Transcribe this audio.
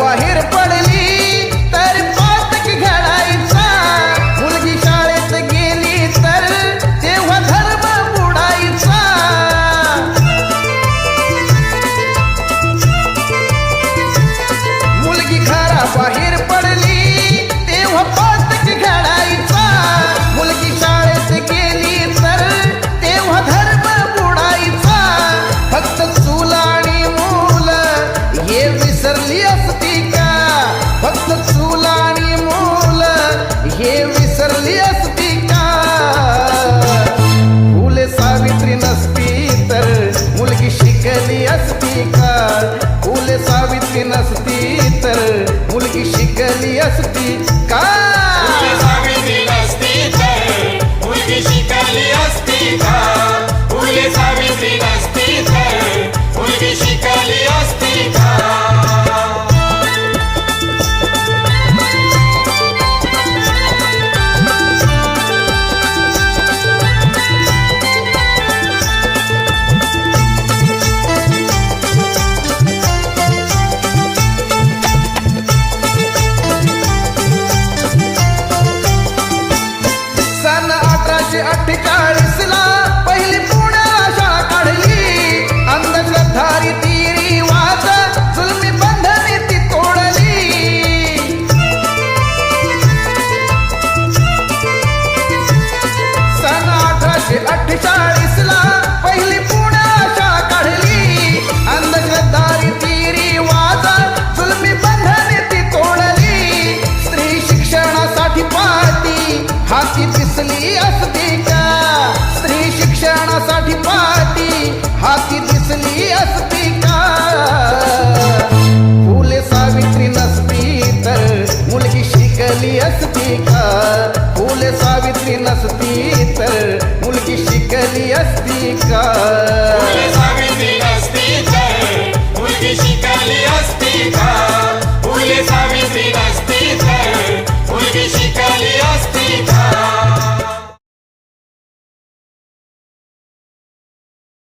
I hit it first. हसती का ಕಾಳಿ फुले सावित्री नसती तर मुलगी शिकली असती का?